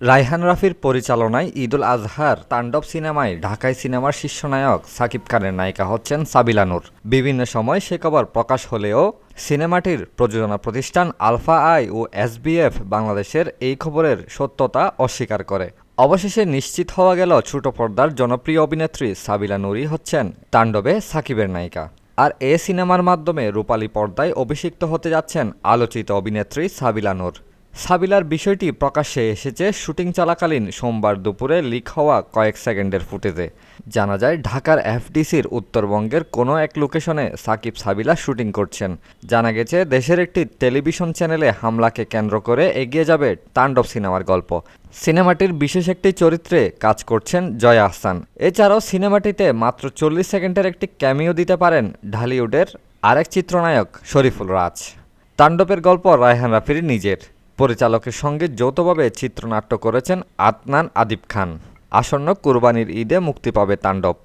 রায়হান রাফির পরিচালনায় ঈদুল আজহার তাণ্ডব সিনেমায় ঢাকায় সিনেমার শীর্ষনায়ক সাকিব খানের নায়িকা হচ্ছেন সাবিলা নূর। বিভিন্ন সময় সে খবর প্রকাশ হলেও সিনেমাটির প্রযোজনা প্রতিষ্ঠান আলফা আই ও এসবিএফ বাংলাদেশের এই খবরের সত্যতা অস্বীকার করে। অবশেষে নিশ্চিত হওয়া গেল ছোট পর্দার জনপ্রিয় অভিনেত্রী সাবিলা নুরই হচ্ছেন তাণ্ডবে সাকিবের নায়িকা। আর এ সিনেমার মাধ্যমে রূপালী পর্দায় অভিষিক্ত হতে যাচ্ছেন আলোচিত অভিনেত্রী সাবিলা নূর। সাবিলার বিষয়টি প্রকাশ্যে এসেছে শুটিং চলাকালীন সোমবার দুপুরে লিক হওয়া কয়েক সেকেন্ডের ফুটেজে। জানা যায়, ঢাকার এফডিসির উত্তরবঙ্গের কোনো এক লোকেশনে সাকিব সাবিলা শুটিং করছেন। জানা গেছে, দেশের একটি টেলিভিশন চ্যানেলে হামলাকে কেন্দ্র করে এগিয়ে যাবে তাণ্ডব সিনেমার গল্প। সিনেমাটির বিশেষ একটি চরিত্রে কাজ করছেন জয়া আহসান। এছাড়াও সিনেমাটিতে মাত্র চল্লিশ সেকেন্ডের একটি ক্যামিও দিতে পারেন ঢালিউডের আরেক চিত্রনায়ক শরীফুল রাজ। তাণ্ডবের গল্প রায়হান রাফির নিজের। পরিচালকের সঙ্গে যৌথভাবে চিত্রনাট্য করেছেন আতনান আদিব খান। আসন্ন কুরবানির ঈদে মুক্তি পাবে তাণ্ডব।